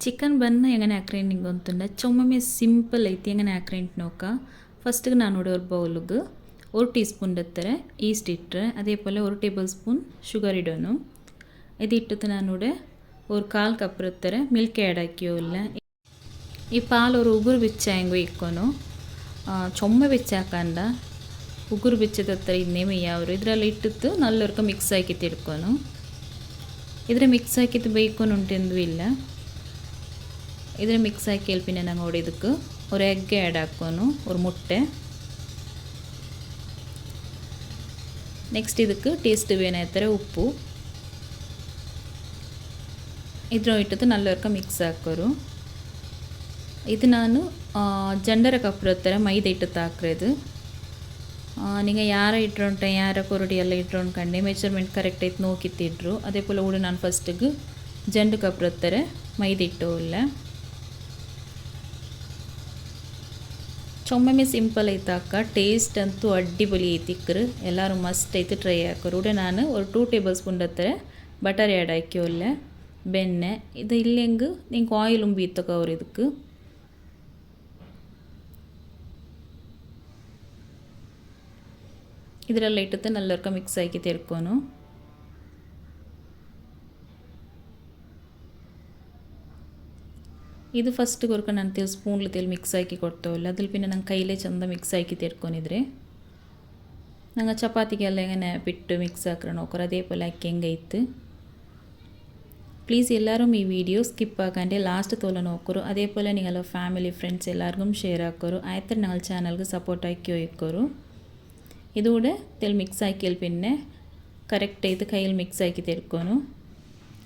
Chicken ಬನ್ನ ಹೆಂಗನೇ ಹಾಕ್ರೇನು ಹಿಂಗೆ ಅಂತಂದ್ರೆ ಚೊಮ್ಮೊಮ್ಮೆ ಸಿಂಪಲ್ ಐತಿ ಹೆಂಗನೇ ಹಾಕ್ರೇಂಟ್ ನೋಕ ಫಸ್ಟ್ಗೆ ನಾನು ನೋಡಿ ಒಂದು ಬೌಲ್ಗೆ ஒரு டீஸ்பூன் எத்தர ஈஸ்ட் இட்டு அதே போல் ஒரு டேபிள் ஸ்பூன் சுகர் இடணும் இது இட்டது நானோட ஒரு கால் கப் எத்தர மில்க் ஆட் ஆக்கியோ இல்லை ಈ ಪಾಲು ಅವರು ಉಗುರು ಬಿಚ್ಚ ಹೆಂಗೋ ಇಕ್ಕೋನು ಚೊಮ್ಮೆ ಬಿಚ್ಚ ಹಾಕಂಡ ಉಗುರು ಬಿಚ್ಚದತ್ತರ ಇದು ನೇಮಿಯ ಅವರು ಇದರಲ್ಲಿ ಇಟ್ಟಿತ್ತು ನಲ್ಲವರ್ಕ ಮಿಕ್ಸ್ ಹಾಕಿತ್ತು ಇಡ್ಕೊನು ಇದರ ಮಿಕ್ಸ್ ಹಾಕಿತ್ತು ಬೇಯ್ಕೊಂಡು ಉಂಟೆಂದು ಇಲ್ಲ ಇದ್ರೆ ಮಿಕ್ಸ್ ಹಾಕಿ പിന്നെ ഞങ്ങൾ ಇದಕ್ಕೆ ഒരു എഗ്ഗ് ആഡ് ആക്കുന്നു ഒരു മുട്ട ನೆಕ್ಸ್ಟ್ ಇದಕ್ಕೆ ಟೇಸ್ಟ್ ಬೇನಾಯ್ತಾರೆ ಉಪ್ಪು ಇದ್ರ ಇಟ್ಟದ್ದು ನಲ್ಲವರ್ಕ ಮಿಕ್ಸ್ ಹಾಕೋರು ಇದು ನಾನು ಜಂಡರ ಕಪ್ಪು ಹತ್ತಿರ ಮೈದಾ ಇಟ್ಟು ಹಾಕ್ರದು നിങ്ങൾ ಯಾರ ಇಟ್ರುಂಟೆ ಯಾರ ಕೊರಡಿ ಎಲ್ಲ ಇಟ್ರುಂಡ್ಕಂಡೆ ಮೆಜರ್ಮೆಂಟ್ ಕರೆಕ್ಟ್ ಐತೆ ನೋಕಿತ್ತಿಡ್ರು ಅದೇ ಪೋಲ ಉಡು ನಾನು ಫಸ್ಟಿಗೆ ಜಂಡು ಕಪ್ರ ಹತ್ತಾರೆ ಮೈದಾ ಇಟ್ಟು ಇಲ್ಲ ಚೊಮ್ಮೆ ಸಿಂಪಲ್ ಐತೆ ಅಕ್ಕ ಟೇಸ್ಟ್ ಅಂತೂ ಅಡ್ಡಿಪೊಲಿ ಐತಿ ಇಕ್ಕರು ಎಲ್ಲರೂ ಮಸ್ತ್ ಐತೆ ಟ್ರೈ ಹಾಕೋರು ಉಡೆ ನಾನು ಒಂದು two table spoon ಹತ್ತಾರೆ butter add ಹಾಕಿಯೋಲ್ಲ ಬೆಣ್ಣೆ ಇದು ಇಲ್ಲೆಂಗೆ ನಿಂಗೆ ಆಯಿಲ್ ಉಂಬಿ ತಗೋರು ಇದಕ್ಕೆ ಇದರೆಲ್ಲ ಇಟ್ಟತ್ತೆ ನಲ್ಲರ್ಕ ಮಿಕ್ಸ್ ಆಗಿ ತೆರ್ಕೋನು ಇದು ಫಸ್ಟ್ ಕೊರ್ಕ ನಾನು ತೆಲ್ ಸ್ಪೂನ್ಲು ತೆಲ್ ಮಿಕ್ಸ್ ಹಾಕಿ ಕೊಡ್ತಾವಲ್ಲ ಅದ್ರಲ್ಲಿ ಪಿನ್ನ ನಂಗೆ ಕೈಲೇ ಚಂದ ಮಿಕ್ಸ್ ಹಾಕಿ ತೆರ್ಕೊಂಡಿದ್ರೆ ನಂಗೆ ಚಪಾತಿಗೆಲ್ಲ ಹೆಂಗೆ ಬಿಟ್ಟು ಮಿಕ್ಸ್ ಹಾಕ್ರೆ ನೋಕರು ಅದೇ ಪೋಲೆ ಹಾಕಿ ಹೆಂಗೈತು ಪ್ಲೀಸ್ ಎಲ್ಲರೂ ಈ ವಿಡಿಯೋ ಸ್ಕಿಪ್ ಹಾಕಂಡೆ ಲಾಸ್ಟ್ ತೋಲ ನೋಕರು ಅದೇ ಪೋಲೆ ನೀವೆಲ್ಲ ಫ್ಯಾಮಿಲಿ ಫ್ರೆಂಡ್ಸ್ ಎಲ್ಲರಿಗೂ ಶೇರ್ ಹಾಕೋರು ಆಯ್ತು ഞങ്ങൾ ಚಾನಲ್ಗೆ ಸಪೋರ್ಟ್ ಹಾಕಿ ಹೋಯ್ಕೋರು ഇതുകൂടെ തെൽ മിക്സ് ആക്കിയാൽ പിന്നെ കറക്റ്റ് ചെയ്ത് കയ്യിൽ മിക്സ് ആക്കി തെടുക്കുന്നു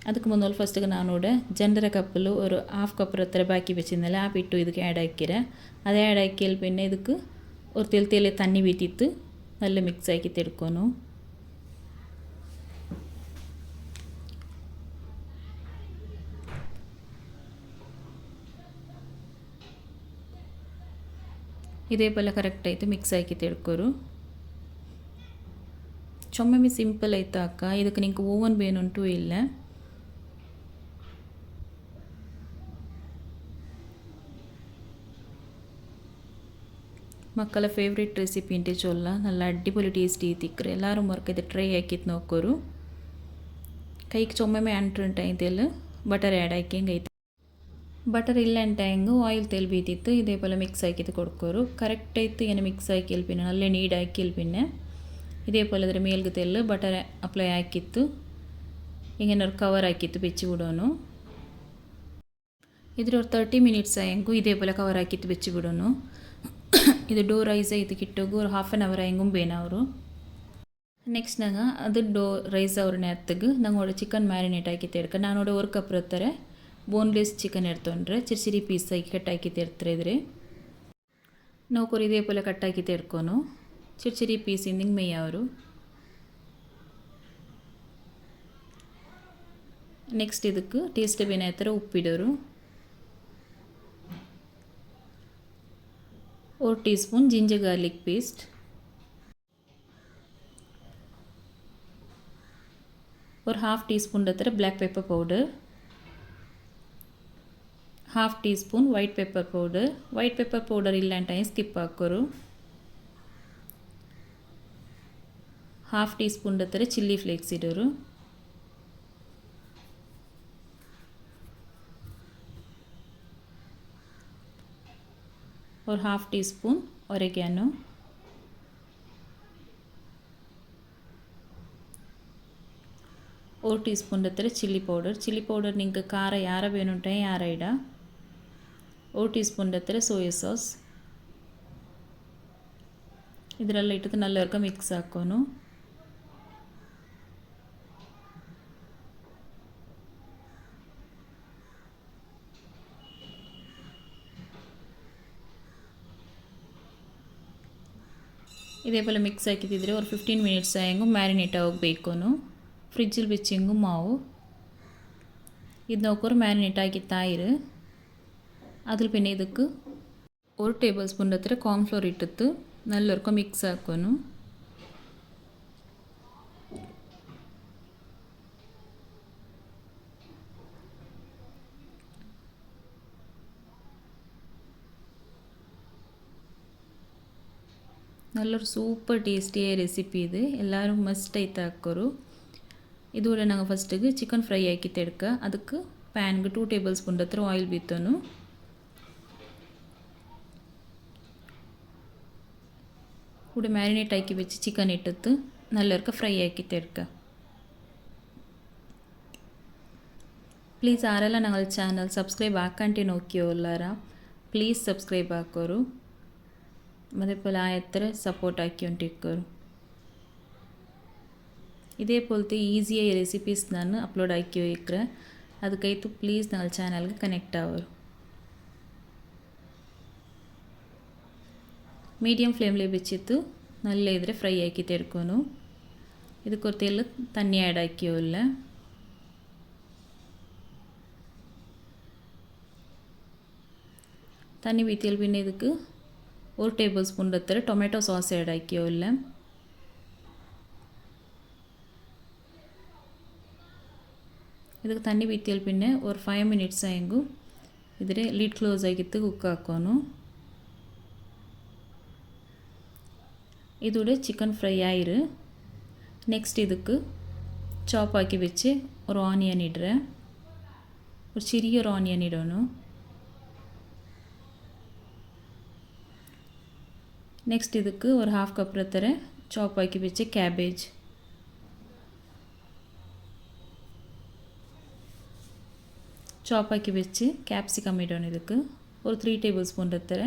ಅದಕ್ಕೆ ಮುಂದೆ ಫಸ್ಟಿಗೆ ನಾನು ನೋಡಿ ಜಂಡರ ಕಪ್ಪಲು ഒരു ഹാഫ് കപ്പ് ಹತ್ರ ಬಾಕಿ വെച്ചിരുന്നല്ല ആ പിട്ടു ಇದಕ್ಕೆ ಆ್ಯಡ್ ಹಾಕಿರ ಅದೇ ಆ್ಯಡ್ ಹಾಕಿಯಲ್ പിന്നെ ಇದಕ್ಕೆ ഒരു ತೆಲ್ ತೆಲೆ ತಣ್ಣಿ ಬೀತಿತ್ತು നല്ല ಮಿಕ್ಸ್ ಆಕಿ ತೆಡ್ಕೊನು ಇದೇ ಕರೆಕ್ಟ್ ಆಯಿತು ಮಿಕ್ಸ್ ಆಕಿ ತೆಡ್ಕೋರು ಚೊಮ್ಮೆ ಸಿಂಪಲ್ ಆಯ್ತಾ ಅಕ್ಕ ಇದಕ್ಕೆ ನಿಂಗೆ ಓವನ್ ಬೇನುಂಟು ಇಲ್ಲ ಮಕ್ಕಳ ಫೇವ್ರೇಟ್ ರೆಸಿಪಿ ಇಂಟೆ ಚೊಲ್ಲ നല്ല അടിപൊളി ടേസ്റ്റ് തിക്കറ് എല്ലാവരും മറക്കത് ട്രൈ ആക്കിയിട്ട് നോക്കൊരു കൈക്ക് ചുമ്മമേ ಅಂಟುಂಟಾಯ್ತೆಲ್ಲ ಬಟರ್ ಆ್ಯಡ್ ಹಾಕಿ ಐತೆ ಬಟರ್ ಇಲ್ಲ ಅಂಟಾಯಂಗು ಆಯಿಲ್ ತೆಲ್ ಬೀತಿತ್ತು ಇದೇ ಪೋಲೆ ಮಿಕ್ಸ್ ಹಾಕಿದ್ದು ಕೊಡ್ಕೋರು ಕರೆಕ್ಟ್ ಆಯ್ತು ಏನು ಮಿಕ್ಸ್ ಹಾಕಿ പിന്നെ നല്ല ನೀಡ್ ಹಾಕಿ പിന്നെ ഇതേപോലെ ಅದರ ಮೇಲ್ಗೆ ತೆಲ್ಲು ಬಟರ್ ಅಪ್ಲೈ ಹಾಕಿತ್ತು ಹಿಂಗೇನು ಕವರ್ ಹಾಕಿತ್ತು ಬೆಚ್ಚಿ ಬಿಡೋನು ಇದ್ರ ಒಂದು ತರ್ಟಿ ಮಿನಿಟ್ಸ್ ಹೆಂಗು ಇದೇ ಪೋಲೆ ಕವರ್ ಹಾಕಿತ್ತು ಬೆಚ್ಚಿ ಬಿಡೋನು ಇದು ಡೋ ರೈಸ್ ಇದಕ್ಕಿಟ್ಟೋಗು ಅವ್ರು ಹಾಫ್ ಆನ್ ಅವರ್ ಬೇನ ಅವರು. ನೆಕ್ಸ್ಟ್ ನಂಗೆ ಅದು ಡೋ ರೈಸ್ ಅವ್ರನ್ನ ಎತ್ತಗೆ, ನಂಗೆ ಒಳ್ಳೆ ಚಿಕನ್ ಮ್ಯಾರಿನೇಟ್ ಹಾಕಿತ್ತಿರ್ಕ ನಾನು ನೋಡಿ ಅವ್ರ ಕಪ್ ಇರ್ತಾರೆ. ಬೋನ್ಲೆಸ್ ಚಿಕನ್ ಇರ್ತೊಂಡ್ರೆ ಚಿರ್ಚಿರಿ ಪೀಸ್ ಆಗಿ ಕಟ್ ಹಾಕಿತ್ತಿರ್ತಾರೆ ಇದ್ರೆ. ನೌಕರು ಇದೇ ಪೋಲೆ ಕಟ್ ಹಾಕಿತ್ತಿರ್ಕೊನು ಚಿರ್ಚಿರಿ ಪೀಸಿಂದ ಹಿಂಗೆ ಮೇಯ್ಯವರು ನೆಕ್ಸ್ಟ್ ಇದಕ್ಕೆ ಟೇಸ್ಟ್ ಬೇನಾಯ್ತಾರೆ ಉಪ್ಪಿಡೋರು. ஒரு ಟೀಸ್ಪೂನ್ ಜಿಂಜರ್ ಗಾರ್ಲಿಕ್ ಪೇಸ್ಟ್ ஒரு ಹಾಫ್ ಟೀಸ್ಪೂನ್ ಹತ್ರ black pepper powder half teaspoon white pepper powder white pepper powder ಇಲ್ಲ ಅಂತ ಸ್ಕಿಪ್ ಹಾಕೋರು ಹಾಫ್ ಟೀ ಸ್ಪೂನ್ ಹತ್ತಿರ ಚಿಲ್ಲಿ ಫ್ಲೇಕ್ಸ್ ಇಡೋರು ஒரு ஹாஃப் ಟೀಸ್ಪೂನ್ ಒರೆಗ್ಯಾನೋ ഒരു ടീസ്പൂണിന്റെ അത്ര ചില്ലി പൗഡർ ചില്ലി പൗഡർ നിങ്ങൾക്ക് കാര യാര വേണുണ്ടെ യാര ഇടാം. ഒരു ടീസ്പൂണിന്റെ അത്ര സോയ സാസ് ഇതിലെല്ലാം ഇട്ടിട്ട് നല്ലവർക്കും മിക്സ് ആക്കോನು ಇದೇ ಪಲ್ಲೆ ಮಿಕ್ಸ್ ಹಾಕಿದ್ದಿದ್ರೆ ಅವ್ರು ಫಿಫ್ಟೀನ್ ಮಿನಿಟ್ಸ್ ಹೆಂಗು ಮ್ಯಾರಿನೇಟ್ ಆಗಬೇಕು ಫ್ರಿಜ್ಜಲ್ಲಿ ಬಿಚ್ಚಿ ಮಾವು. ಇದು ನೋಕೋರು ಮ್ಯಾರಿನೇಟ್ ಆಗಿ ತಾಯಿರು. ಅದ್ರ പിന്നെ ಇದಕ್ಕೆ ഒരു ടേബിൾ സ്പൂണിൻ്റെ അത്ര കോൺഫ്ലോർ ಇಟ್ಟಿತ್ತು നല്ലൊരുക്കം ಮಿಕ್ಸ್ ಹಾಕೋನು. നല്ലൊരു സൂപ്പർ ಟೇಸ್ಟಿಯಾಗಿ ರೆಸಿಪಿ ಇದು ಎಲ್ಲರೂ ಮಸ್ಟ್ ಐತೆ ಹಾಕೋರು ಇದುವರೆ ನಂಗೆ ಫಸ್ಟಿಗೆ ಚಿಕನ್ ಫ್ರೈ ಹಾಕಿ ತೆಡ್ಕ ಅದಕ್ಕೆ ಪ್ಯಾನ್ಗೆ ಟೂ ಟೇಬಲ್ ಸ್ಪೂನ್ ಹತ್ರ ಆಯಿಲ್ ಬಿತ್ತನು കൂടെ മാരിനേറ്റ് ആക്കി വെച്ച് ചിക്കൻ ഇട്ടത്ത് നല്ലവർക്ക് ഫ്രൈ ആക്കി തരുക പ്ലീസ് ആരെല്ലാം ഞങ്ങൾ ചാനൽ സബ്സ്ക്രൈബ് ആക്കാണ്ടി നോക്കിയോ എല്ലാരാ പ്ലീസ് സബ്സ്ക്രൈബ് ആക്കോരു ಸಬ್ಸ್ಕ್ರೈಬ್ ಹಾಕೋರು അതേപോലെ ആ എത്ര സപ്പോർട്ട് ആക്കിക്കൊണ്ടിരിക്കും ഇതേപോലത്തെ ഈസിയായ റെസിപ്പീസ് ഞാൻ അപ്ലോഡ് ആക്കി വയ്ക്കുക ಅದಕ್ಕೈತು ಪ್ಲೀಸ್ ഞങ്ങൾ ಚಾನಲ್ಗೆ ಕನೆಕ್ಟ್ ಆವರು ಮೀಡಿಯಮ್ ಫ್ಲೇಮ್ಲಿ ಬೆಚ್ಚಿತ್ತು നല്ല ಇದ್ರೆ ಫ್ರೈ ಆಕಿ ತೆಡ್ಕೊನು ಇದಕ್ಕೊತ್ತೆಲ್ಲ ತಣ್ಣಿ ಆ್ಯಡ್ ಹಾಕಿಯೋಲ್ಲ തന്നി വീത്തിയാൽ പിന്നെ ഇതൊക്കെ ഒരു ടേബിൾ സ്പൂൺ എത്ര ടൊമാറ്റോ സോസ് ആഡ് ആക്കിയോ ഇല്ല ಇದಕ್ಕೆ ತಣ್ಣಿ ಬೀತಿಯಲ್ಲಿ ಪಿನ್ನೆ ಒಂದು ಫೈವ್ ಮಿನಿಟ್ಸ್ ಹೆಂಗು ಇದ್ರೆ ಲಿಡ್ ಕ್ಲೋಸ್ ಆಗಿತ್ತು ಕುಕ್ ಹಾಕೋನು இதோட சிக்கன் ஃப்ரை ஆயிரு நெக்ஸ்ட் இதுக்கு சாப் ஆக்கி வச்சு ஒரு ஆனியன் இடுறேன் ஒரு சிறிய ஒரு ஆனியன் இடணும் ನೆಕ್ಸ್ಟ್ ಇದಕ್ಕೆ ಒಂದು ಹಾಫ್ ಕಪ್ ಇರ್ತಾರೆ ಚಾಪ್ ಹಾಕಿ ಬಿಚ್ಚಿ ಕ್ಯಾಬೇಜ್ ಚಾಪ್ ಹಾಕಿ வச்சு கேப்சிகம் இடணும் இதுக்கு ஒரு த்ரீ டேபிள் ஸ்பூನ್ ಇರ್ತಾರೆ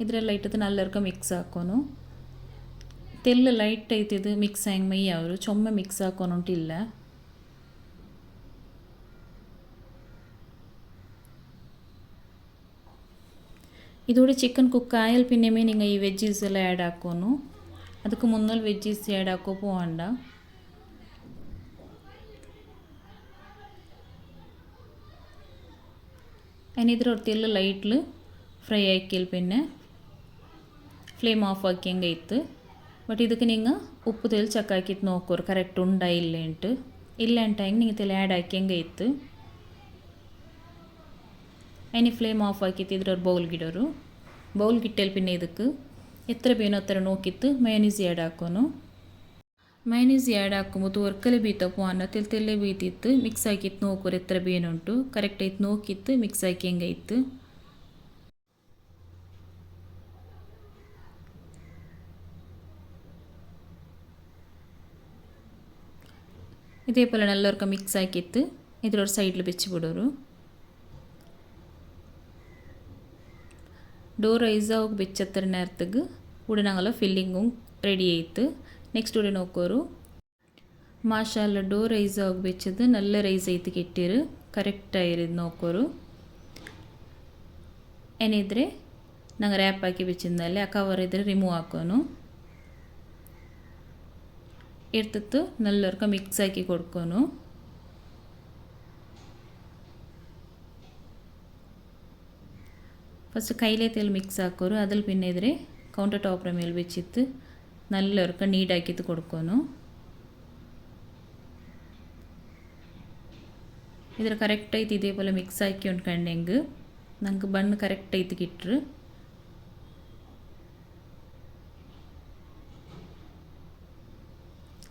ಇದರಲ್ಲಿ ಇಟ್ಟದ್ದು ನಲ್ಲರ್ಕ ಮಿಕ್ಸ್ ಹಾಕೋನು ತೆಲ್ಲ ಲೈಟ್ ಐತಿದು ಮಿಕ್ಸ್ ಹೆಂಗೆ ಮೈ ಅವರು ಚೊಮ್ಮೆ ಮಿಕ್ಸ್ ಹಾಕೋನು ಇಲ್ಲ ഇതോടെ ചിക്കൻ കുക്കായാൽ പിന്നെമേ നിങ്ങൾ ഈ വെജീസ് എല്ലാം ആഡ് ആക്കുമെന്നു ಅದಕ್ಕೆ മുന്നൽ വെജീസ് ആഡ് ആക്കോ പോകണ്ട അതിനിതിൽ ഒത്തിരി ലൈറ്റിൽ ഫ്രൈ ആക്കിയാൽ പിന്നെ ഫ്ലെയിം ഓഫ് ആക്കിയെങ്കിൽ കഴിത്ത് ಬಟ್ ಇದಕ್ಕೆ ನಿಂಗೆ ಉಪ್ಪು ತೆಲ್ ಚೆಕ್ ಹಾಕಿತ್ತು ನೋಕೋರು ಕರೆಕ್ಟ್ ಉಂಡಾ ಇಲ್ಲೇಂಟು ಇಲ್ಲ ಅಂಟಾಗ ನಿಂಗೆ ತೆಲ್ ಆ್ಯಡ್ ಹಾಕ್ಯಂಗೆ ಇತ್ತು അതിന് ഫ്ലെയിം ഓഫ് ആക്കിയിട്ട് ഇതിലൊരു ബൗൾ ബൗൽഗിട്ടേൽ പിന്നെ ഇതൊക്കെ എത്ര ಬೇನೋ അത്ര നോക്കിയിട്ട് മയനീസ് ആഡ് ആക്കുന്നു. മയനീസ് ആഡ് ആക്കുമ്പോൾ തോർക്കൽ ബീത്തപ്പോൾ അന്നത്തിൽ തെല്ലെ ബീത്തിത്ത് മിക്സ് ആക്കിയിട്ട് നോക്കൂർ എത്ര ബേനുണ്ട് കറക്റ്റ് ആയിട്ട് നോക്കിയിട്ട് മിക്സ് ആക്കി ಹೆಂಗೈತು ഇതേപോലെ നല്ലവർക്കും മിക്സ് ആക്കിയിട്ട് ഇതിലൊരു സൈഡിൽ വെച്ച് വിടൊരു ಡೋರ್ ರೈಸ್ ಅವಾಗ ಬೆಚ್ಚತ್ತರನೇ ಅರ್ಥಗೆ ಉಡನಂಗಲ ಫಿಲ್ಲಿಂಗು ರೆಡಿ ಆಯ್ತು ನೆಕ್ಸ್ಟ್ ಉಡೆ ನೋಕೋರು ಮಾಷಾಲ್ಲ ಡೋರ್ ರೈಸ್ ಆಗಿ ಬೆಚ್ಚದು ನಲ್ಲ ರೈಸ್ ಐತಿ ಕೆಟ್ಟಿರು ಕರೆಕ್ಟಾಗಿರೋದು ನೋಕೋರು ಏನಿದ್ರೆ ನಂಗೆ ರ್ಯಾಪ್ ಹಾಕಿ ಬೆಚ್ಚಿಂದಲ್ಲಿ ಆ ಕವರ್ ಇದ್ರೆ ರಿಮೂವ್ ಹಾಕೋನು ಇರ್ತಿತ್ತು ನಲ್ಲರ್ಕ ಮಿಕ್ಸ್ ಹಾಕಿ ಕೊಡ್ಕೋನು ಫಸ್ಟ್ ಕೈಲೇ ತೇಲ್ ಮಿಕ್ಸ್ ಹಾಕೋರು ಅದ್ರಲ್ಲಿ ಪಿನ್ನೆದ್ರೆ ಕೌಂಟರ್ ಟಾಪ್ರ ಮೇಲೆ ಬೆಚ್ಚಿತ್ತು നല്ല ഉറക്ക നീടാക്കിയിട്ട് കൊടുക്കുന്നു ഇതിൽ കറക്റ്റായിട്ട് ഇതേപോലെ മിക്സ് ആക്കി കൊണ്ടുണ്ടെങ്കിൽ നമുക്ക് ബണ്ണ് കറക്റ്റായിട്ട് കിട്ടു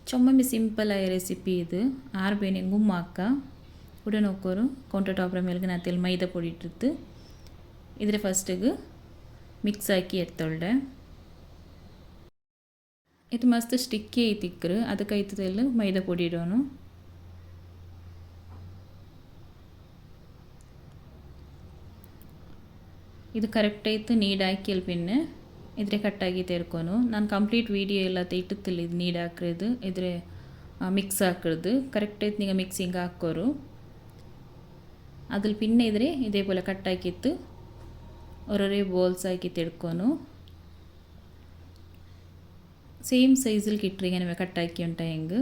ചുമ്മമ്മി സിമ്പിളായ റെസിപ്പി ഇത് ആറ് പേനെങ്കും മാക്ക ഉടനെ നോക്കൊരു കൗണ്ടർ ടോപ്പറ മേലേക്ക് നത്തിൽ മൈദ പൊടിയിട്ടിട്ട് ಇದ್ರ ಫಸ್ಟಿಗೆ ಮಿಕ್ಸ್ ಹಾಕಿ ಎತ್ತೊಳ್ಳೆ ಇದು ಮಸ್ತ್ ಸ್ಟಿಕ್ಕಿ ಐತಿಕ್ರು ಅದಕ್ಕೆ ಐತದೆಲ್ಲ ಮೈದಾ ಪೊಡಿ ಇಡೋನು. ಇದು ಕರೆಕ್ಟ್ ಆಯ್ತು ನೀಡ್ ಹಾಕಿ ಪಿನ್ನೆ ಇದ್ರೆ ಕಟ್ಟಾಗಿ ತೆರ್ಕೊನು. ನಾನು ಕಂಪ್ಲೀಟ್ ವೀಡಿಯೋ ಎಲ್ಲ ಇಟ್ಟುತ್ತಿಲ್ಲ ಇದು ನೀಡ್ ಹಾಕಿರೋದು. ಇದ್ರೆ ಮಿಕ್ಸ್ ಹಾಕಿರೋದು. ಕರೆಕ್ಟ್ ಆಯ್ತು ಈಗ ಮಿಕ್ಸಿಂಗ್ ಹಾಕೋರು ಅದ್ರಲ್ಲಿ ಪಿನ್ನೆ ಇದ್ರೆ ಇದೇ പോലെ ಕಟ್ಟಾಕಿತ್ತು ಒರೊರೆ ಬೋಲ್ಸ್ ಹಾಕಿ ತೆಡ್ಕೊನು സെയിം സൈസിൽ കിട്ടി ഇങ്ങനെ കട്ടാക്കി ഉണ്ടായെങ്കിൽ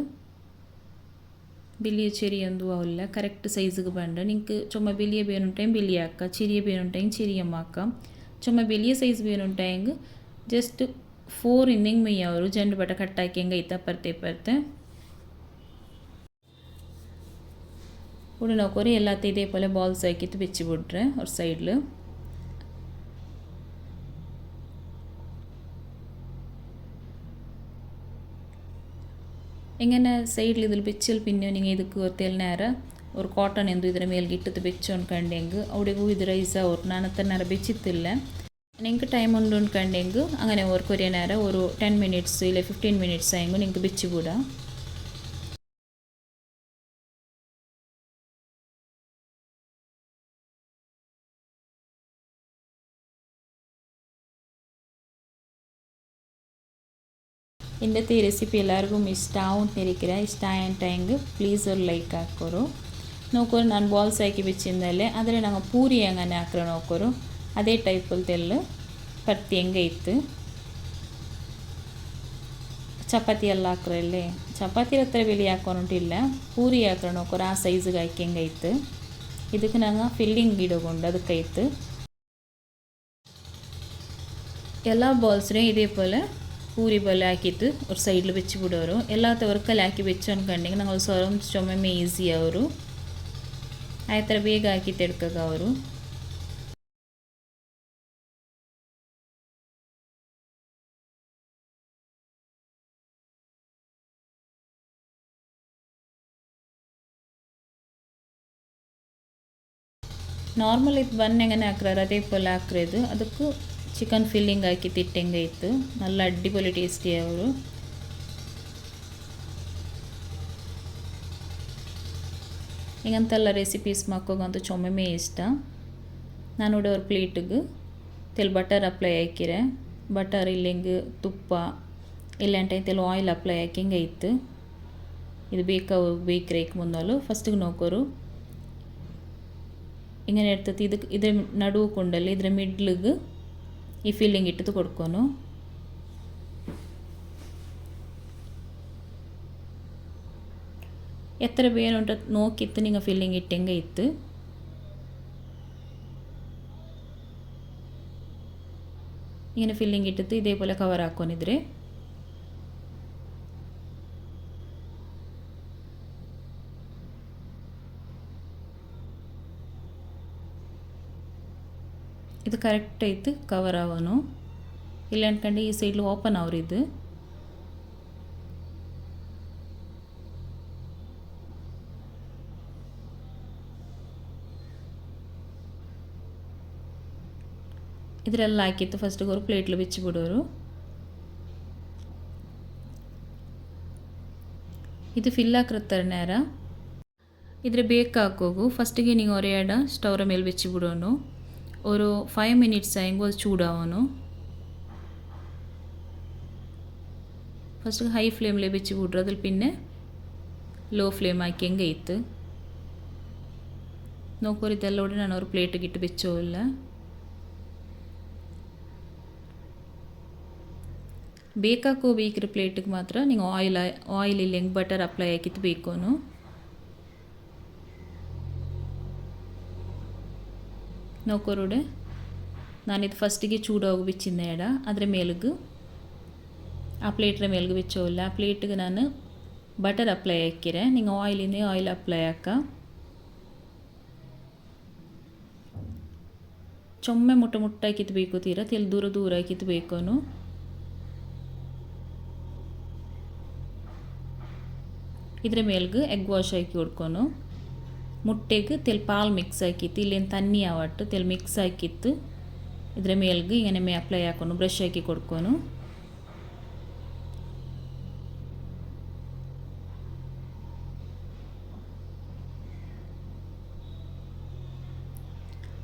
ബില്ലിയ ചെറിയ ഒന്നും ആവില്ല കറക്റ്റ് സൈസുക്ക് വേണ്ട നിങ്ങൾക്ക് ചുമ ബില്ലിയ പേനുണ്ടെങ്കിൽ ബില്ലിയ ആക്കാം ചെറിയ പേനുണ്ടെങ്കിൽ ചെറിയമ്മ ആക്കാം ചുമ ബില്ലിയ സൈസ് പേനുണ്ടെങ്കിൽ ജസ്റ്റ് ഫോർ ഇന്നിങ് മെയ്യ ഒരു രണ്ട് വട്ട കട്ടാക്കിയെങ്കിൽ ഇത് അപ്പുറത്തെ ഇപ്പുറത്തെ ഉടനെ കുറേ എല്ലാത്തെയും ഇതേപോലെ ബോൾസ് ആക്കിയിട്ട് വെച്ച് വിടുറേ ഒരു സൈഡിൽ ഇങ്ങനെ സൈഡിൽ ഇതിൽ ബെച്ചിൽ പിന്നെ നിങ്ങൾ ഇത് ഒത്തേൽ നേരെ ഒരു കോട്ടൺ എന്തു ഇതിന് മേൽകിട്ടത്ത് വെച്ചോൺക്കണ്ടെങ്കിൽ അവിടെ ഇത് റൈസ റൈസ് അവർ നേരം വെച്ചിത്തില്ല നിങ്ങൾക്ക് ടൈം ഉണ്ട് ഉണ്ടെങ്കിൽ അങ്ങനെ ഒരു കുറേ നേരം ഒരു ടെൻ മിനിറ്റ്സ് ഇല്ലെ ഫിഫ്റ്റീൻ മിനിറ്റ്സ് ആയെങ്കിൽ നിങ്ങൾക്ക് വെച്ചുകൂടാം ಇಲ್ಲತ್ತೆ ಈ ರೆಸಿಪಿ ಎಲ್ಲರಿಗೂ ಇಷ್ಟ ಅಂತ ನಿರೀಕಿರ ಇಷ್ಟ ಆಂಟಂಗೆ ಪ್ಲೀಸ್ ಅವ್ರು ಲೈಕ್ ಹಾಕೋರು ನೋಕೋರು ನಾನು ಬಾಲ್ಸ್ ಹಾಕಿ ಬಿಚ್ಚಿಂದಲ್ಲೇ ಆದರೆ ನಂಗೆ ಪೂರಿ ಹೆಂಗನೆ ಹಾಕ್ರೆ ನೋಕೋರು ಅದೇ ಟೈಪಲ್ಲಿ ತೆಲ್ಲು ಪರ್ತಿ ಹೆಂಗೆ ಇತ್ತು ಚಪಾತಿ ಎಲ್ಲ ಹಾಕ್ರಲ್ಲೇ ಚಪಾತಿ ಹತ್ರ ಬೆಳಿ ಹಾಕೊಂಟಿಲ್ಲ ಪೂರಿ ಹಾಕ್ರೆ ನೋಕೋರು ಆ ಸೈಜ್ಗೆ ಹಾಕಿ ಹೆಂಗೆ ಇತ್ತು ಇದಕ್ಕೆ ನಂಗೆ ಫಿಲ್ಲಿಂಗ್ ಇಡಗೊಂಡು ಅದಕ್ಕೆ ಇತ್ತು ಎಲ್ಲ ಬಾಲ್ಸ್ನೇ ಇದೇ ಪೋಲ್ പൂരി പോലെ ആക്കിയിട്ട് ഒരു സൈഡിൽ വെച്ച് വിടും എല്ലാത്തവർക്ക് അല്ലാക്കി വെച്ചോണ്ടെങ്കിൽ നമ്മൾ സ്വരം ചുമയും ഈസി ആവും അയത്ര വേഗം ആക്കിയിട്ടെടുക്കുക അവരും നോർമൽ ഇത് വന്ന് എങ്ങനെ ആക്കാറ് അതേപോലെ ആക്കരുത് അതൊക്കെ ಚಿಕನ್ ಫಿಲ್ಲಿಂಗ್ ಹಾಕಿ ತಿಟ್ಟಂಗೆ ಇತ್ತು. ನಲ್ಲ ಅಡ್ಡಿಪೊಲಿ ಟೇಸ್ಟಿ ಅವರು. ಹೀಗಂತೆಲ್ಲ ರೆಸಿಪೀಸ್ ಮಕ್ಕೋಗಂತೂ ಚೊಮ್ಮೆ ಇಷ್ಟ. ನಾನು ನೋಡೋರು ಪ್ಲೇಟಿಗೆ ತೆಲ್ ಬಟರ್ ಅಪ್ಲೈ ಹಾಕಿರೆ. ಬಟರ್ ಇಲ್ಲಿಂಗೆ ತುಪ್ಪ ಇಲ್ಲಾಂಟ ತೆಲ್ ಆಯಿಲ್ ಅಪ್ಲೈ ಹಾಕಿಂಗೆ ಇತ್ತು. ಇದು ಬೇಕಾ ಬೇಕು ರೇಕ್ ಮುಂದಲು. ಫಸ್ಟಿಗೆ ನೋಕೋರು. ಹಿಂಗೆ ಇರ್ತತಿ? ಇದಕ್ಕೆ ಇದ್ರ ನಡುವು ಕುಂಡಲ್ಲಿ ಇದ್ರ ಮಿಡ್ಲಿಗೆ ഈ ഫില്ലിങ് ഇട്ടിട്ട് കൊടുക്കുന്നു എത്ര പേരുണ്ട് നോക്കിയിട്ട് നിങ്ങൾ ഫില്ലിങ് ഇട്ടെങ്കിൽ ഇത്ത് ഇങ്ങനെ ഫില്ലിങ് ഇട്ടിട്ട് ഇതേപോലെ കവർ ಇದು ಕರೆಕ್ಟ್ ಐತೆ ಕವರ್ ಆವನು ಇಲ್ಲ ಅನ್ಕಂಡು ಈ ಸೈಡ್ಲು ಓಪನ್ ಅವ್ರಿದ್ದು ಇದರೆಲ್ಲ ಹಾಕಿತ್ತು ಫಸ್ಟಿಗೆ ಅವರು ಪ್ಲೇಟ್ಲು ಬಿಚ್ಚಿ ಬಿಡೋರು. ಇದು ಫಿಲ್ ಹಾಕಿರ್ತಾರೆ ನೇರ ಇದ್ರೆ ಬೇಕಾಕೋಗು ಫಸ್ಟಿಗೆ ನೀವು ಒರೆಯಾಡ ಸ್ಟವ್ರ ಮೇಲೆ ಬಿಚ್ಚಿ ಬಿಡೋನು. ഒരു ഫൈവ് മിനിറ്റ്സ് ആയെങ്കിൽ അത് ചൂടാവണം ഫസ്റ്റ് ഹൈ ഫ്ലെയിമിൽ വെച്ച് വിടുക അതിൽ പിന്നെ ലോ ഫ്ലെയിം ആക്കിയെങ്കിൽ ഇത്ത് നോക്കൂ ഇതെല്ലാം ഞാൻ ഒരു പ്ലേറ്റ് കിട്ട് വെച്ചോല്ല ಬೇಕಾಕೋ ಬೇಕಿರೋ ಪ್ಲೇಟಿಗೆ ಮಾತ್ರ ನೀವು ಆಯಿಲ್ ಆಯಿಲ್ ಇಲ್ಲಿ ಹೆಂಗೆ ಬಟರ್ ಅಪ್ಲೈ ಹಾಕಿತ್ತು ನೋಕೋ ರೋಡು ನಾನಿದು ಫಸ್ಟಿಗೆ ಚೂಡೋಗಿ ಬಿಚ್ಚಿಂದ ಎಡ ಅದರ ಮೇಲುಗು ಆ ಪ್ಲೇಟ್ರ ಮೇಲ್ಗೆ ಬಿಚ್ಚೋಲ್ಲ ಆ ಪ್ಲೇಟ್ಗೆ ನಾನು ಬಟರ್ ಅಪ್ಲೈ ಹಾಕಿರೆ ನಿಂಗೆ ಆಯಿಲಿಂದ ಆಯಿಲ್ ಅಪ್ಲೈ ಹಾಕ ಚೊಮ್ಮೆ ಮುಟ್ಟ ಮುಟ್ಟಾಗಿ ಕಿತ್ಬೇಕು ತೀರ ತೆಲ್ ದೂರ ದೂರ ಕಿತ್ಬೇಕೋನು ಇದರ ಮೇಲ್ಗೆ ಎಗ್ ವಾಶ್ ಹಾಕಿ ಹೊಡ್ಕೊನು മുട്ടയ്ക്ക് തെൽ പാൽ മിക്സ് ആക്കിയിട്ട് ഇല്ലെങ്കിൽ തന്നി ആവട്ട് തെൽ മിക്സ് ആക്കിയിട്ട് ഇതിൻ്റെ മേൽക്ക് ഇങ്ങനെ മേ അപ്ലൈ ആക്കുന്നു ബ്രഷ് ആക്കി കൊടുക്കുന്നു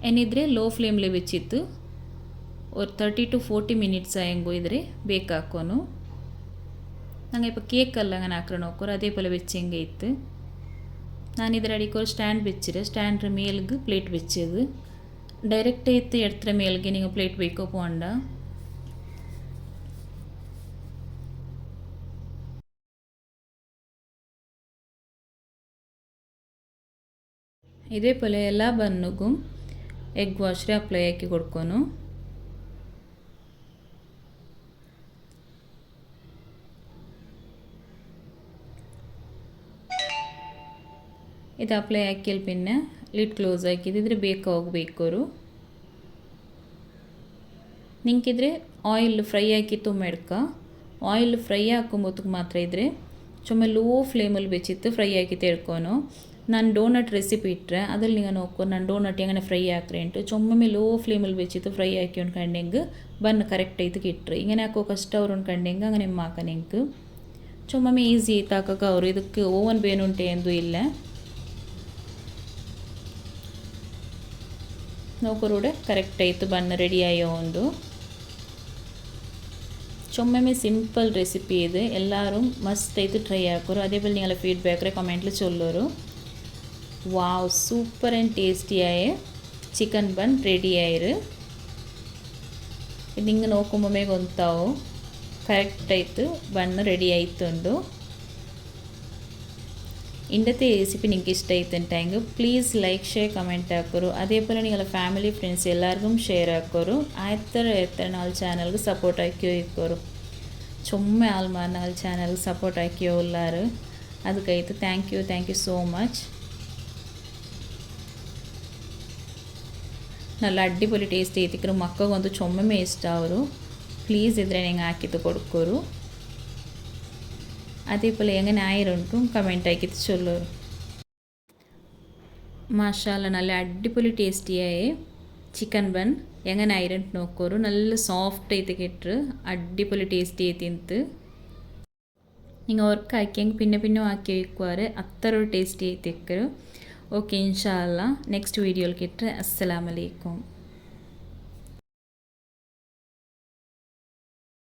ಏನಿದ್ರೆ ಲೋ ಫ್ಲೇಮ್ಲಿ ಬೆಚ್ಚಿತ್ತು ஒரு ತರ್ಟಿ ಟು ಫೋರ್ಟಿ ಮಿನಿಟ್ಸ್ ಆಯಂಗೋ ಇದ್ರೆ ಬೇಕಾಕೋನು ನಂಗೆ ಇಪ್ಪ ಕೇಕಲ್ಲ അങ്ങനെ ആക്കണം നോക്കൂ അതേപോലെ വെച്ച് എങ്കിൽ ഇത്ത് ನಾನು ಇದರ ಅಡಿಗೆ ಒಂದು ಸ್ಟ್ಯಾಂಡ್ ಬೆಚ್ಚಿರೆ ಸ್ಟ್ಯಾಂಡ್ರ ಮೇಲ್ಗೆ ಪ್ಲೇಟ್ ಬೆಚ್ಚದು ಡೈರೆಕ್ಟ್ ಎತ್ತಿ ಎಡ್ತರ ಮೇಲ್ಗೆ ನೀವು ಪ್ಲೇಟ್ ಬೇಕೋ ಪೋಂಡ ಇದೇ ಪೊಲೆ ಎಲ್ಲ ಬನ್ನುಗು ಎಗ್ ವಾಶ್ರೆ ಅಪ್ಲೈ ಹಾಕಿ ಕೊಡ್ಕೊನು ಇದು ಅಪ್ಲೈ ಹಾಕಿಲ್ പിന്നെ ಲಿಡ್ ಕ್ಲೋಸ್ ಹಾಕಿದ್ರೆ ಬೇಕು ಹೋಗ್ಬೇಕವರು ನಿಂಕಿದ್ರೆ ಆಯಿಲ್ ಫ್ರೈ ಹಾಕಿ ತುಮ್ಮೆಡ್ಕ ಆಯಿಲ್ ಫ್ರೈ ಹಾಕೊಂಬತ್ತಕ್ಕೆ ಮಾತ್ರ ಇದ್ರೆ ചുമ ಲೋ ಫ್ಲೇಮಲ್ಲಿ വെച്ചിട്ട് ಫ್ರೈ ಆಗಿ ತೆಳ್ಕೊನು ನಾನು ಡೋನಟ್ ರೆಸಿಪಿ ಇಟ್ಟರೆ ಅದ್ರಲ್ಲಿ ನೀವು ನೋಡ್ಕೊ ನಾನು ಡೋನಟ್ ಹೆಂಗನೆ ಫ್ರೈ ಹಾಕ್ರೆ ಉಂಟು ಚೊಮ್ಮೆ ಲೋ ಫ್ಲೇಮಲ್ಲಿ വെച്ചിട്ട് ಫ್ರೈ ಆಕಿ ಉಂಡ್ಕಂಡೆಂಗ್ ಬನ್ ಕರೆಕ್ಟ್ ಐತಕ್ಕೆ ಇಟ್ಟರೆ ഇങ്ങനെ ಹಾಕೋ ಕಷ್ಟ ಅವ್ರು ಉಂಡ್ಕಂಡೆಂಗ್ അങ്ങനെ ಮಾಕನೆಂಗ್ ചുമ്മ ಈಸಿ ಐತೆ ಹಾಕಕ್ಕೆ ಅವರು ಇದಕ್ಕೆ ಓವನ್ ಬೇನುಂಟೆ ಎಂದು ನೋವು ಕರೆಕ್ಟ್ ಆಯ್ತು, ಬಣ್ಣ ರೆಡಿ ಆಯೋ ಒಂದು. ಚೊಮ್ಮೆ ಸಿಂಪಲ್ ರೆಸಿಪಿ ಇದು. ಎಲ್ಲರೂ ಮಸ್ತ್ ಐತೆ ಟ್ರೈ ಹಾಕೋರು. ಅದೇ ಬಲ್ಲಿ ನೀವೆಲ್ಲ ಫೀಡ್ಬ್ಯಾಕ್ರೆ ಕಮೆಂಟ್ಲಿ ಚೊಲ್ಲೋರು. ವಾವ್ ಸೂಪರ್ ಆ್ಯಂಡ್ ಟೇಸ್ಟಿ ಆಯೆ. ಚಿಕನ್ ಬನ್ ರೆಡಿ ಆಯಿರು. ನಿಂಗೆ ನೋಕೊಂಬೊಮ್ಮೆಗೆ ಒಂತಾವು ಕರೆಕ್ಟ್ ಆಯಿತು, ಬಣ್ಣ ರೆಡಿ ಆಯಿತು ಒಂದು ഇന്നത്തെ റെസിപ്പി നിങ്ങൾക്ക് ഇഷ്ടമായിട്ടുണ്ടെങ്കിൽ പ്ലീസ് ലൈക്ക് ഷെയർ കമൻറ്റ് ആക്കൂ അതേപോലെ നിങ്ങളുടെ ഫാമിലി ഫ്രണ്ട്സ് എല്ലാവർക്കും ഷെയർ ആക്കൂ ആയത്ര എത്ര നാൾ ചാനൽക്ക് സപ്പോർട്ട് ആക്കിയോ ഇക്കോറു ചുമ്മ ആൾമാർ ഞങ്ങൾ ചാനൽക്ക് സപ്പോർട്ട് ആക്കിയോ എല്ലാവരും അത് കഴിത്ത് thank you thank you so much നല്ല അടിപൊളി ടേസ്റ്റ് ചെയ്തിക്കರು ಮಕ್ಕಳಂತೂ ಚೊಮ್ಮೆ ಇಷ್ಟ ಅವರು ಪ್ಲೀಸ್ ಇದ್ರೆ ನಂಗೆ ಹಾಕಿದ್ದು ಕೊಡ್ಕೋರು അതേപോലെ എങ്ങനെ ஆயிரும்ட்டும் കമന്റ് ആക്കി ചൊല്ലു. മാഷാല നല്ല അടിപൊളി ടേസ്റ്റിയായ ചിക്കൻ ബൺ എങ്ങനെ ആയിരുന്നു നോക്കൂ നല്ല സോഫ്റ്റ് ആയിട്ട് കെട്ടു അടിപൊളി ടേസ്റ്റി ആയി തിന്നിട്ട് നിങ്ങൾ ഓർക്കാക്കിയെങ്കിൽ പിന്നെ പിന്നെ ആക്കി വയ്ക്കുവാറ് അത്ര ഒരു ടേസ്റ്റി ആയി തെക്കരു ഓക്കെ ഇൻഷാല്ല നെക്സ്റ്റ് വീഡിയോയിൽ കിട്ട് അസ്സലാമലൈക്കും